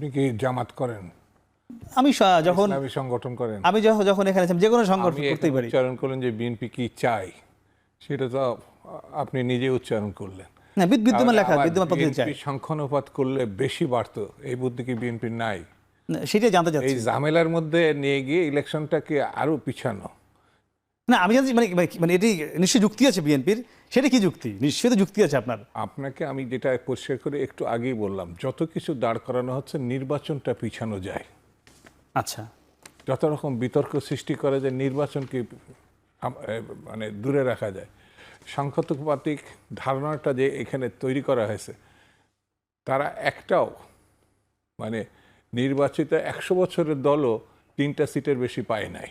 আপনি কি জামাত করেন? আমি যখন ইসলামী সংগঠন করেন? আমি যখন এখানে যে কোনো সংগঠন আমি করতেই পারি। উচ্চারণ করলেন যে বিএনপি কি চাই সেটা তো আপনি নিজে উচ্চারণ করলেন। না বিদ- বিদ্যমান লেখা বিদ্যমান পদ্ধতি চাই। সংখ্যানুপাত করলে বেশি বাড়তো এই বুদ্ধি কি বিএনপির নাই? সেটাই জানতে এই চাচ্ছি। ঝামেলার মধ্যে নিয়ে গিয়ে ইলেকশনটাকে আরও পিছানো। না আমি জানি মানে মানে- মানে এটি নিশ্চয়ই যুক্তি আছে বিএনপির? সেটা কি যুক্তি? নিশ্চয়ই তো যুক্তি আছে আপনার। আপনাকে আমি যেটা পরিষ্কার করে একটু আগেই বললাম যত কিছু দাঁড় করানো হচ্ছে নির্বাচনটা পিছানো যায়। আচ্ছা। যত রকম বিতর্ক সৃষ্টি করে যে নির্বাচনকে মানে দূরে রাখা যায়। সংখ্যাতপাতিক ধারণাটা যে এখানে তৈরি করা হয়েছে তারা একটাও মানে নির্বাচিত একশো বছরের দলও তিনটা সিটের বেশি পায় নাই।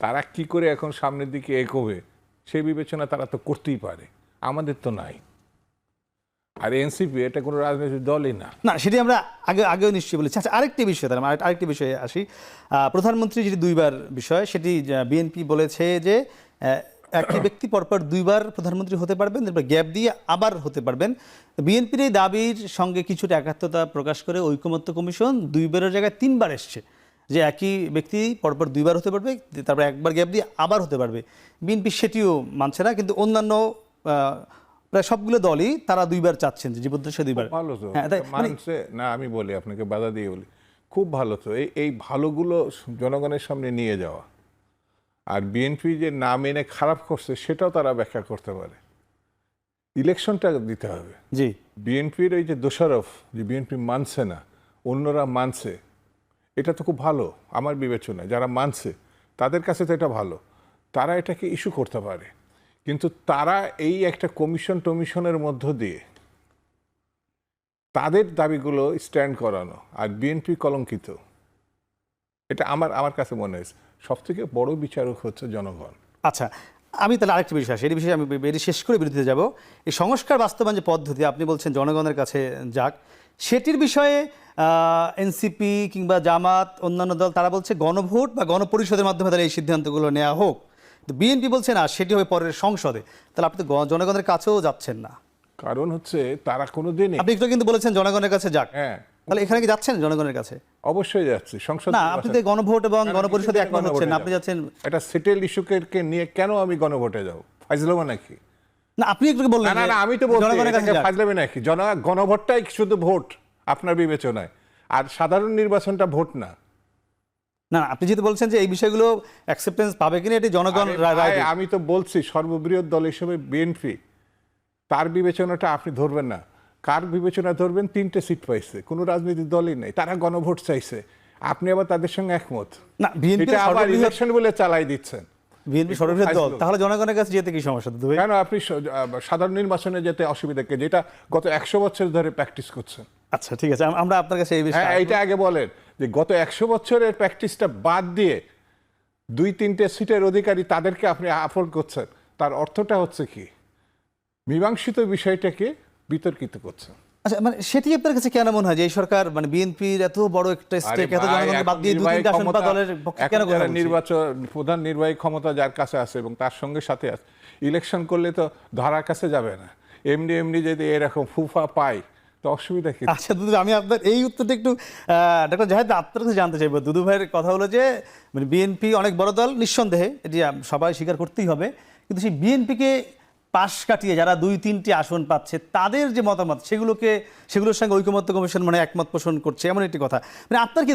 তারা কি করে এখন সামনের দিকে এগোবে? সেই বিবেচনা তারা তো করতেই পারে। আমাদের তো নাই। আর এনসিপি এটা কোনো রাজনৈতিক দলই না। না সেটি আমরা আগে আগেও নিশ্চয়ই বলেছি। আচ্ছা আরেকটি বিষয় তাহলে আমরা আরেকটি বিষয়ে আসি। প্রধানমন্ত্রী যেটি দুইবার বিষয় সেটি বিএনপি বলেছে যে একই ব্যক্তি পরপর দুইবার প্রধানমন্ত্রী হতে পারবেন তারপর গ্যাপ দিয়ে আবার হতে পারবেন। বিএনপির এই দাবির সঙ্গে কিছুটা একাত্মতা প্রকাশ করে ঐকমত্য কমিশন দুইবারের জায়গায় তিনবার এসছে। যে একই ব্যক্তি পরপর দুইবার হতে পারবে তারপর একবার গ্যাপ দিয়ে আবার হতে পারবে। বিএনপি সেটিও মানছে না কিন্তু অন্যান্য প্রায় সবগুলো দলই তারা দুইবার চাচ্ছেন যে জীবদ্দশা দুইবার। ভালো তো। হ্যাঁ, মানে- মানছে না আমি বলি আপনাকে বাধা দিয়ে বলি। খুব ভালো তো এই এই ভালোগুলো জনগণের সামনে নিয়ে যাওয়া। আর বিএনপি যে না মেনে খারাপ করছে সেটাও তারা ব্যাখ্যা করতে পারে। ইলেকশনটা দিতে হবে। জি। বিএনপির এই যে দোষারোপ যে বিএনপি মানছে না অন্যরা মানছে এটা তো খুব ভালো, আমার বিবেচনায়। যারা মানছে, তাদের কাছে তো এটা ভালো। তারা এটাকে ইস্যু করতে পারে। কিন্তু তারা এই একটা কমিশন টমিশনের মধ্য দিয়ে তাদের দাবিগুলো স্ট্যান্ড করানো আর বিএনপি কলঙ্কিত, এটা আমার আমার কাছে মনে হয়েছে। সব থেকে বড় বিচারক হচ্ছে জনগণ। আচ্ছা আমি তাহলে আরেকটি বিষয় আসি। এই বিষয়ে আমি এটি শেষ করে বিরতিতে যাব। এই সংস্কার বাস্তবায়ন যে পদ্ধতি আপনি বলছেন জনগণের কাছে যাক সেটির বিষয়ে এনসিপি কিংবা জামাত অন্যান্য দল তারা বলছে গণভোট বা গণপরিষদের মাধ্যমে তারা এই সিদ্ধান্তগুলো নেওয়া হোক। বিএনপি বলছে না সেটি হবে পরের সংসদে। তাহলে আপনি তো জনগণের কাছেও যাচ্ছেন না। কারণ হচ্ছে তারা কোনো দিনই আপনি একটু কিন্তু বলেছেন জনগণের কাছে যাক। হ্যাঁ তাহলে এখানে কি যাচ্ছেন জনগণের কাছে? অবশ্যই যাচ্ছে। সংসদ না আপনি তো গণভোট এবং গণপরিষদে একমত হচ্ছেন আপনি যাচ্ছেন এটা সেটেল ইস্যুকে নিয়ে কেন আমি গণভোটে যাব? ফাইজলামা নাকি? না আপনি একটু বললেন না না না আমি তো বলছি। ফাইজলামি নাকি? জন গণভোটটাই শুধু ভোট আপনার বিবেচনায়। আর সাধারণ নির্বাচনটা ভোট না। না আপনি যেহেতু বলছেন যে এই বিষয়গুলো অ্যাকসেপ্টেন্স পাবে কিনা এটি জনগণ রায় আমি তো বলছি সর্ববৃহৎ দল হিসেবে বিএনপি তার বিবেচনাটা আপনি ধরবেন না। কার বিবেচনা ধরবেন? তিনটে সিট পাইছে। কোনো রাজনৈতিক দলই নেই। তারা গণভোট চাইছে। আপনি আবার তাদের সঙ্গে একমত? না বিএনপি আবার ইলেকশন বলে চালাই দিচ্ছেন। বিএনপি সর্ববৃহৎ দল। তাহলে জনগণের কাছে যেতে কি সমস্যা ভাই? কেন? আপনি সাধারণ নির্বাচনে যেতে অসুবিধা কে? যেটা গত একশো বছর ধরে প্র্যাকটিস করছেন। আচ্ছা ঠিক আছে। আমরা আপনার কাছে এই বিষয়ে হ্যাঁ এইটা আগে বলেন যে গত একশো বছরের প্র্যাকটিসটা বাদ দিয়ে দুই তিনটে সিটের অধিকারী তাদেরকে আপনি আফোর্ড করছেন। তার অর্থটা হচ্ছে কি? মীমাংসিত বিষয়টাকে বিতর্কিত করছেন আচ্ছা মানে সেটি আপনার কাছে কেন মনে হয় যে এই সরকার মানে বিএনপির এত বড় একটা স্টেক এত জনগণকে বাদ দিয়ে দুই তিনটা আসন বা দলের পক্ষে কেন কথা নির্বাচন প্রধান নির্বাহী ক্ষমতা যার কাছে আছে এবং তার সঙ্গে সাথে আছে ইলেকশন করলে তো ধরার কাছে যাবে না। এমনি এমনি যদি এরকম ফুফা পায় তো অসুবিধা কি? আচ্ছা দুদু আমি আপনার এই উত্তরটা একটু ডক্টর জাহেদ আপনার কাছে জানতে চাইব। দুদু ভাইয়ের কথা হলো যে মানে বিএনপি অনেক বড় দল নিঃসন্দেহে এটি সবাই স্বীকার করতেই হবে। কিন্তু সেই বিএনপিকে পাশ কাটিয়ে যারা দুই, তিনটি আসন পাচ্ছে, তাদের যে মতামত, সেগুলোকে, সেগুলোর সঙ্গে ঐক্যমত্য কমিশন মানে একমত পোষণ করছে, এমন একটি কথা। মানে আপনার কি